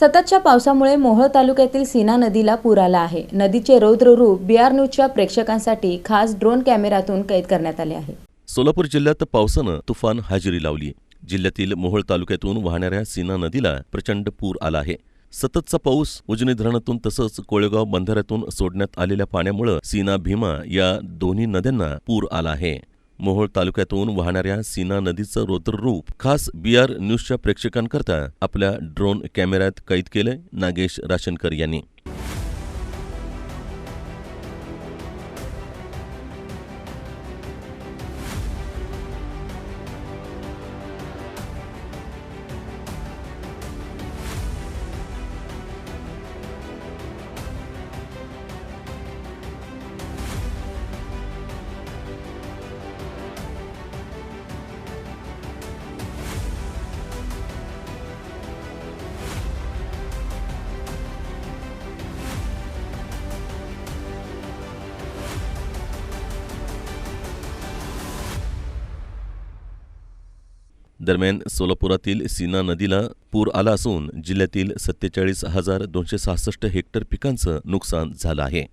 सततच्या पावसामुळे मोहोळ तालुक्यातील सीना नदीला पूर आला आहे. नदीचे रौद्र रूप बीआर न्यूजच्या प्रेक्षकांसाठी खास ड्रोन कॅमेऱ्यातून कैद करण्यात आले आहे. सोलापूर जिल्ह्यात पावसानं तुफान हजेरी लावली. जिल्ह्यातील मोहोळ तालुक्यातून वाहणाऱ्या सीना नदीला प्रचंड पूर आला आहे. सततचा पाऊस उजनी धरणातून तसंच कोळेगाव बंधाऱ्यातून सोडण्यात आलेल्या पाण्यामुळं सीना भीमा या दोन्ही नद्यांना पूर आला आहे. मोहोळ तालुक्यातून वाहणाऱ्या सीना नदीचं रौद्ररूप खास बी आर न्यूजच्या प्रेक्षकांकरता आपल्या ड्रोन कॅमेऱ्यात कैद केलंय नागेश राशनकर यांनी. दरम्यान सोलापुरातील सीना नदीला पूर आला असून जिल्ह्यातील सत्तेचाळीस हजार दोनशे सहासष्ट हेक्टर पिकांचं नुकसान झालं आहे.